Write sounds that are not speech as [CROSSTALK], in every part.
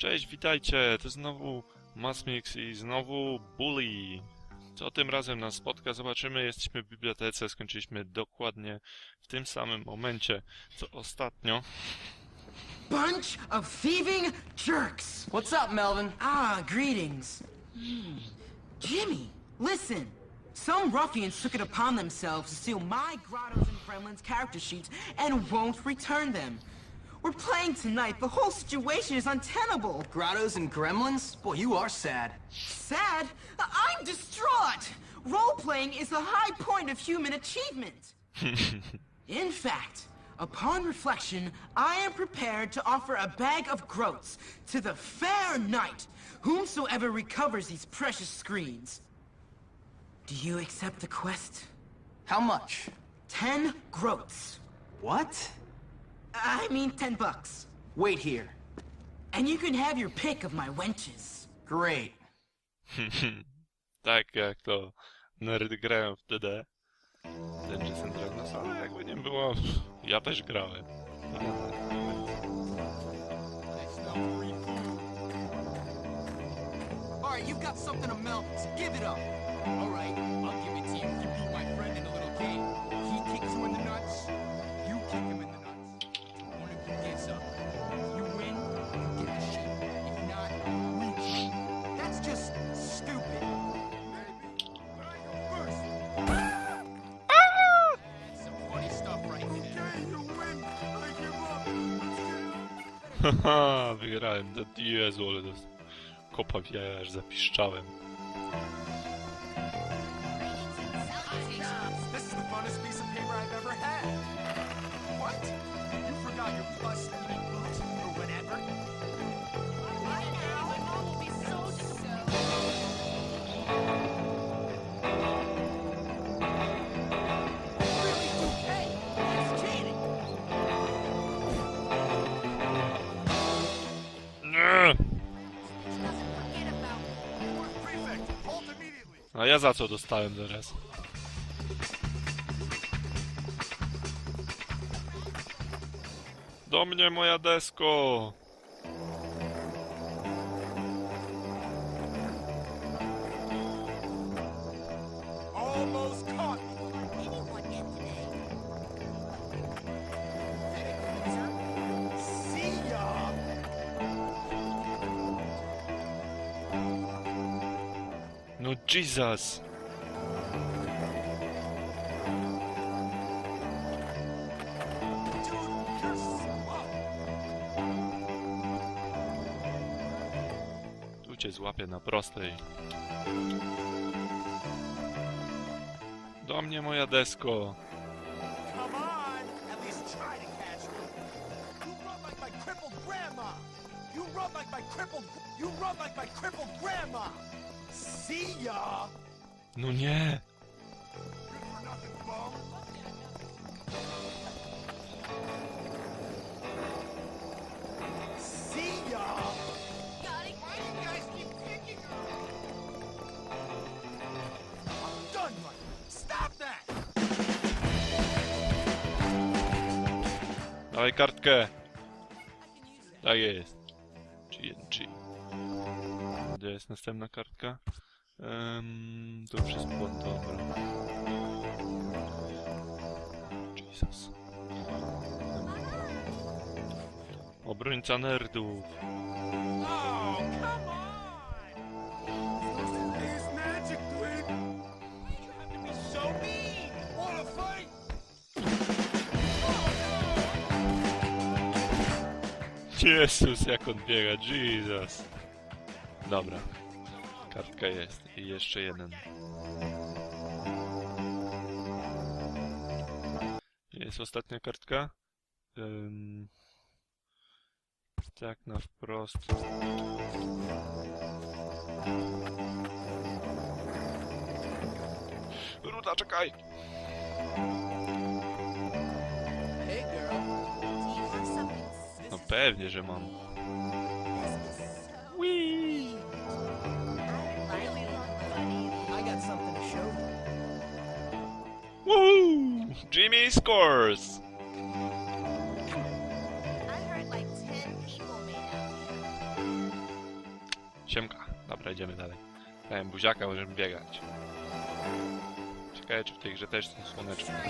Cześć, witajcie, to znowu Masmix i znowu Bully. Co tym razem nas spotka, zobaczymy. Jesteśmy w bibliotece, skończyliśmy dokładnie w tym samym momencie, co ostatnio. Bunch of thieving jerks! What's up, Melvin? Ah, greetings. Hmm. Jimmy, listen. Some ruffians took it upon themselves to steal my Grottos and Gremlins character sheets and won't return them. We're playing tonight. The whole situation is untenable. Grottos and gremlins? Boy, you are sad. Sad? I'm distraught. Role-playing is the high point of human achievement. [LAUGHS] In fact, upon reflection, I am prepared to offer a bag of groats to the fair knight, whomsoever recovers these precious screens. Do you accept the quest? How much? Ten groats. What? I mean ten bucks. Wait here. And you can have your pick of my wenches. Great. [LAUGHS] tak jak to nerdy grają w DD. Dungeons and Dragons, ale jakby nie było, ja też grałem. Alright, you've got something of Melvin's. Give it up. Alright, I'll give it to you if you beat my friend in a little game. He kicks you in the nuts, you kick him in the Haha, wygrałem. Jezu, ale to kopa w jaja, aż zapiszczałem. A ja za co dostałem teraz? Do mnie moja desko! Jesus! Tu cię złapię na prostej. Do mnie moja desko! You run like my crippled grandma. See ya. No nie! See ya. Why do you guys keep picking on I'm done running. Stop that. Dawaj kartkę! Tak jest. GNG. Gdzie jest następna kartka? Um, to już jest płot, dobra. Jesus. Obrońca nerdów. Jezus, jak on biega, Jesus. Dobra. Kartka jest. I jeszcze jeden. Jest ostatnia kartka. Ym... Tak na wprost. Ruda, czekaj! No pewnie, że mam. Out here. Siemka. Dobra, idziemy dalej. Dałem buziaka, żeby biegać. Ciekawe, czy w tej grze też są słoneczne.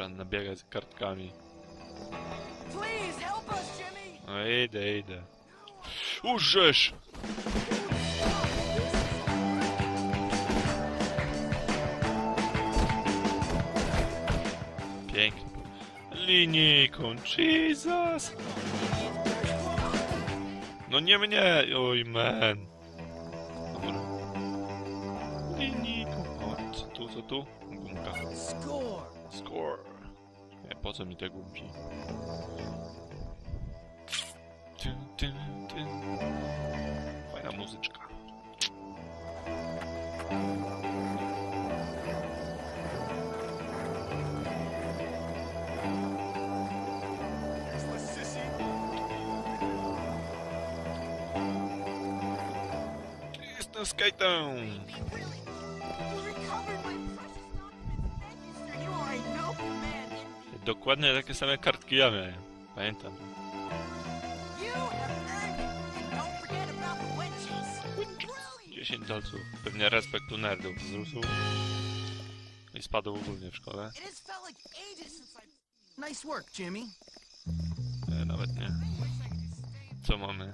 Trzeba nabiegać kartkami. No idę, idę. Użesz! Pięknie. Linijką, Jesus! No nie mnie! Oj, man. Dobra. Linijką. O, co tu, co tu? Gumka. Score! Score. Nie, po co mi te gumki? Fajna muzyczka. Jestem skatem! Dokładnie takie same kartki ja miałem. Pamiętam. Brilliant! 10 dolców. Pewnie respekt tu nerdów wzrósł. I spadł ogólnie w szkole. Nice work, Jimmy. E, nawet nie. Co mamy?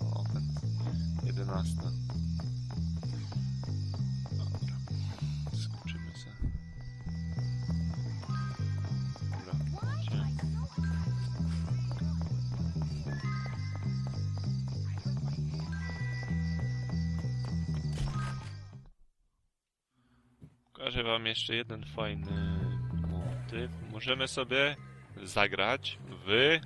Moment. 11. Pokażę wam jeszcze jeden fajny motyw. Możemy sobie zagrać w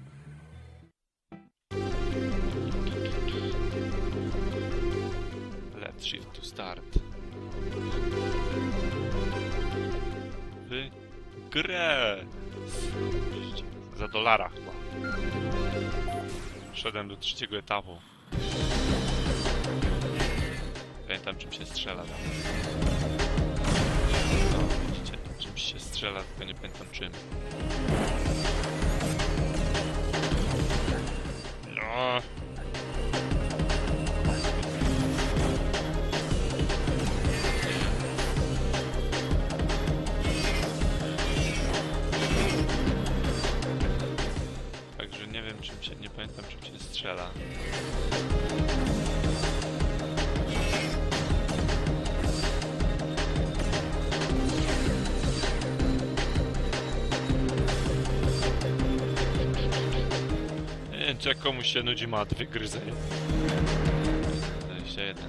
Let's shift to start. W grę. Za dolara chyba. Szedłem do trzeciego etapu. Pamiętam czym się strzela tam. No, widzicie, czym się strzela, tylko nie pamiętam czym. No. Wiem, czy komuś się nudzi, ma dwie gryzy. 21.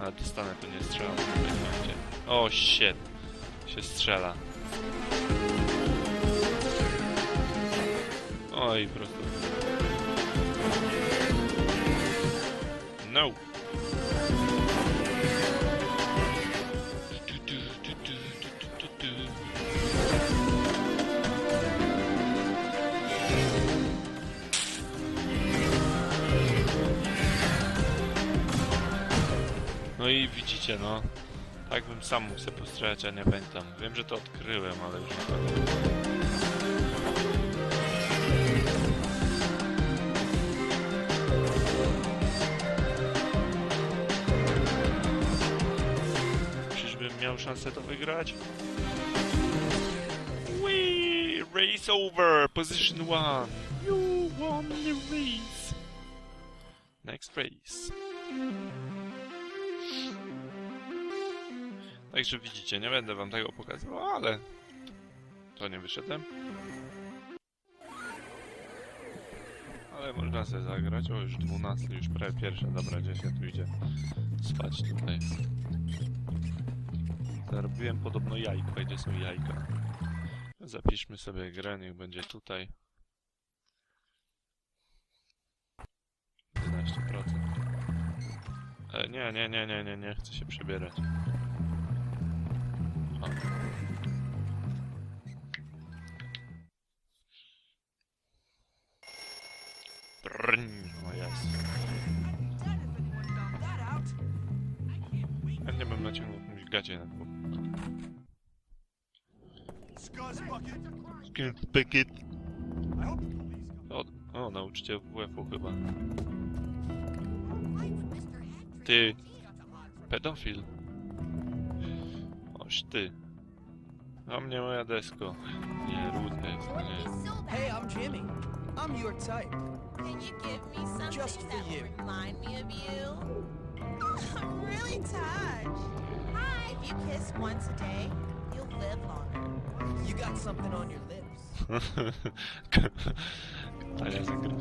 Ale dostanę, to nie strzelam. O, shit. Się strzela. Oj, po prostu. No. I widzicie, no. Tak bym sam mógł sobie postrzelać, a nie pamiętam. Wiem, że to odkryłem, ale już nie pamiętam. Czyżbym miał szansę to wygrać? Wee! Race over! Position one! You won the race! Next race. Także widzicie, nie będę wam tego pokazywał, ale... To nie wyszedłem. Ale można sobie zagrać. O, już 12, już prawie pierwsza. Dobra, gdzieś ja tu idzie spać tutaj. Zarobiłem podobno jajko. Gdzie są jajka? Zapiszmy sobie grę, niech będzie tutaj. 11%. E, nie, nie, nie, nie, nie, nie, chcę się przebierać. Brrrn, o jest. Found that naciągnął jakąś gacie na głowę. Skąd bucket? O, o, nauczyciel WF-u chyba. Ty, pedofil. Oś ty. A mnie moja desko. Nie, Rutka jest, nie. Hey, I'm Jimmy. I'm your type. Can you give me something Just for that will you. remind me of you? [LAUGHS] I'm really touched. Hi. If you kiss once a day, you'll live longer. You got something on your lips. [LAUGHS] Tania zagra.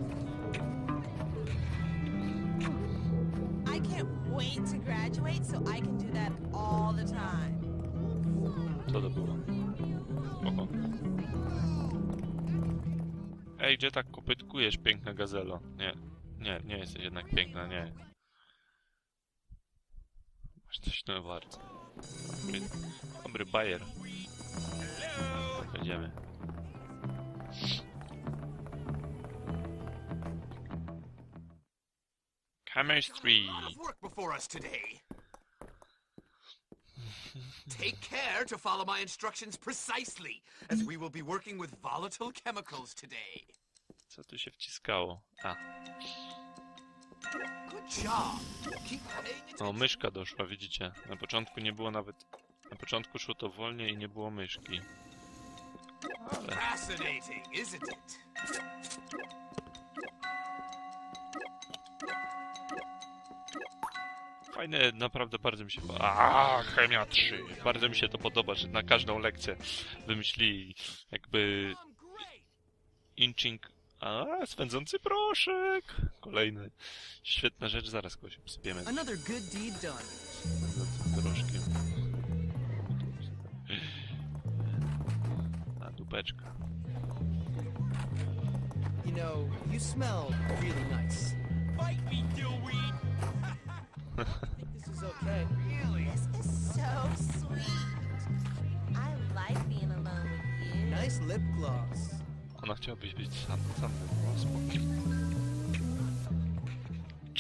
I can't wait to graduate so I can do that all the time. Co to było? Oho. Ej, gdzie tak kopytkujesz, piękna gazelo? Nie, nie, nie jesteś jednak piękna, nie. Masz coś na warce. Dobry, dobry bajer. Będziemy. Chemistry. A lot of work before us today. Take care to follow my instructions precisely, as we will be working with volatile chemicals today. Co tu się wciskało? A, Good job. Keep paying attention. o, myszka doszła, widzicie? Na początku nie było nawet... Na początku szło to wolniej i nie było myszki. Fascinating, isn't it? Fajne, naprawdę bardzo mi się podoba. Aaa, chemia 3. Bardzo mi się to podoba, że na każdą lekcję wymyślili jakby inching... A, swędzący proszek! Kolejny. Świetna rzecz, zaraz kogoś obsypiemy swędzącym proszkiem. A, dupeczka. You know, you smell really nice. Bite me, dillweed. [LAUGHS] Nice lip gloss. Ona chciałabyś być sam, sam.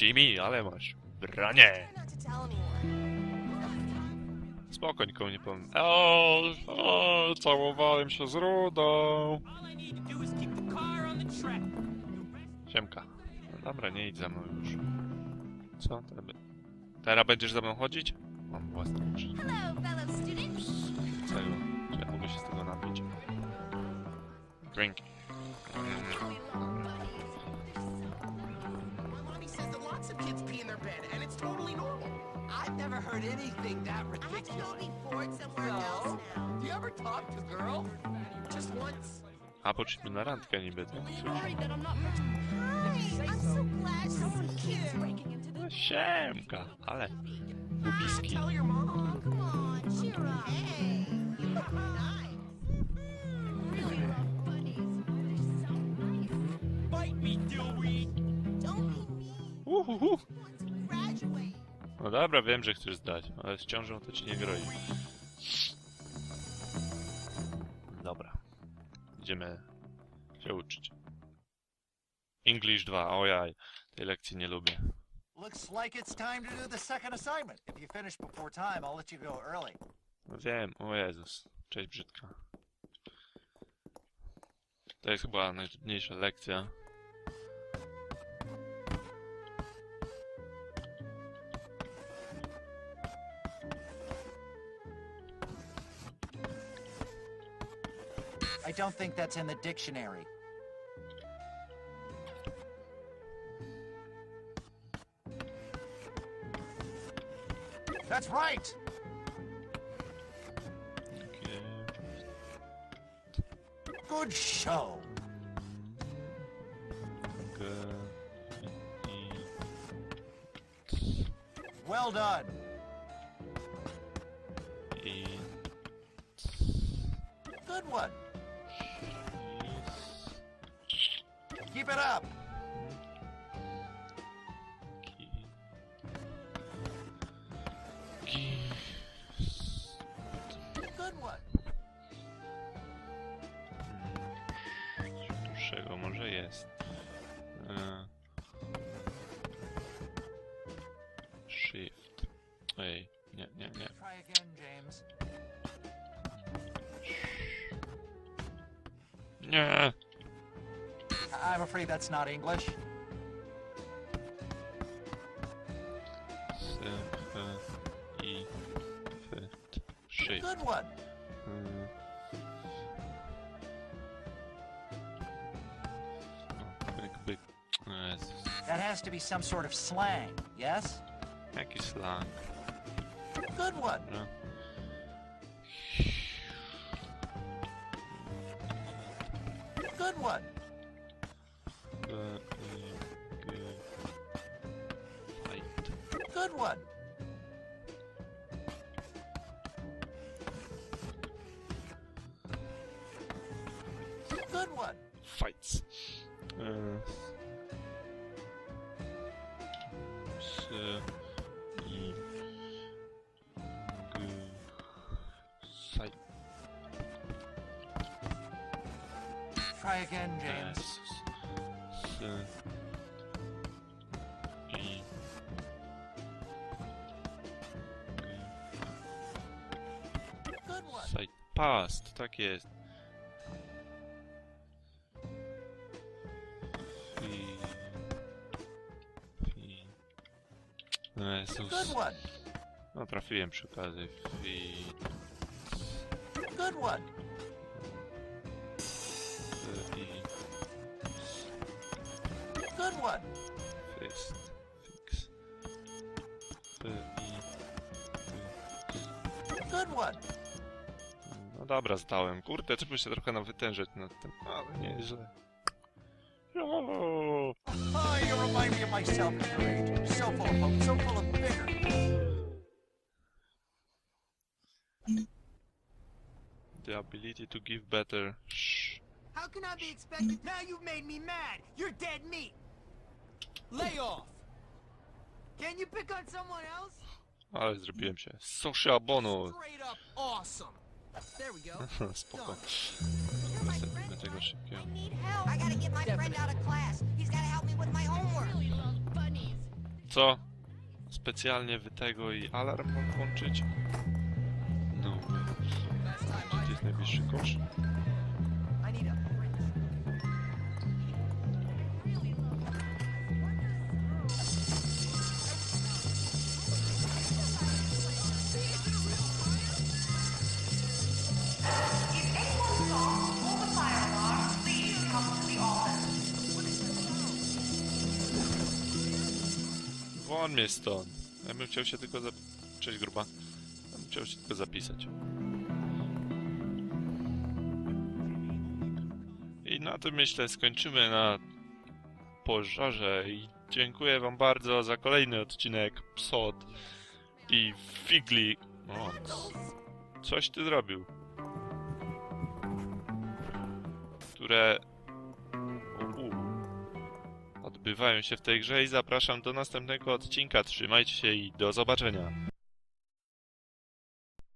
Jimmy, ale masz branie! Try not to nie powiem. O, całowałem się z Rudą. On. Siemka. No dobra, nie idź za mną już. Co? Teraz, be- teraz będziesz za mną chodzić? Mam własne fellow students. Celu. Czy ja mogę się z tego napić? Drink. Never heard anything that I have to ridiculous. be bored somewhere else now. Do you ever talk to a girl? Just once? A, poszliśmy na randkę niby, tak? Hi, I'm so glad to see you. Siemka, ale... Mean. Uhuhu. No dobra, wiem, że chcesz zdać, ale z ciążą to ci nie groi. Dobra. Idziemy się uczyć. English 2, ojaj. Tej lekcji nie lubię. Looks like it's time to do the second assignment. If you finish before time, I'll let you go early. No wiem, o Jezus. Cześć brzydka. To jest chyba najtrudniejsza lekcja. I don't think that's in the dictionary. That's right! Good show. Well done. Good one. Keep it up. Nie. I'm afraid that's not English. S, F, I, F, T, Szy. Good one. Mm. O, Jakby... Jezus, That has to be some sort of slang, yes? jaki slang, Good one. no? Good one. B, I, G... Fight. Good one. Good one. Fights. E, Past, tak jest. Fi... Fi... Jezus. Good one. No trafiłem przy okazji. Fi... Good one. I... Good one. Fist. Fix. I... Good one. No dobra, zdałem. Kurde, trzeba się trochę nam wytężyć nad tym, ale nieźle. O, Oh, you remind me of myself at your age. So full of hope, so full of vigor. The ability to give better. Shh. How can I be expected? Now you've made me mad. You're dead meat. Lay off. Can you pick on someone else? Ale zrobiłem się. Social bonus. Straight up awesome. There we go. [LAUGHS] Spoko. Następny right? szybkiego. I need help. I gotta get my friend out of class. He's gotta help me with my homework. Co? Specjalnie wy tego i alarm mam włączyć? No. Gdzie jest najbliższy kosz? Won mnie stąd. Ja bym chciał się tylko zap... Cześć gruba. Ja bym chciał się tylko zapisać. I na tym myślę skończymy na pożarze i dziękuję wam bardzo za kolejny odcinek Psot i Figli. O, coś ty zrobił. Które odbywają się w tej grze i zapraszam do następnego odcinka. Trzymajcie się i do zobaczenia.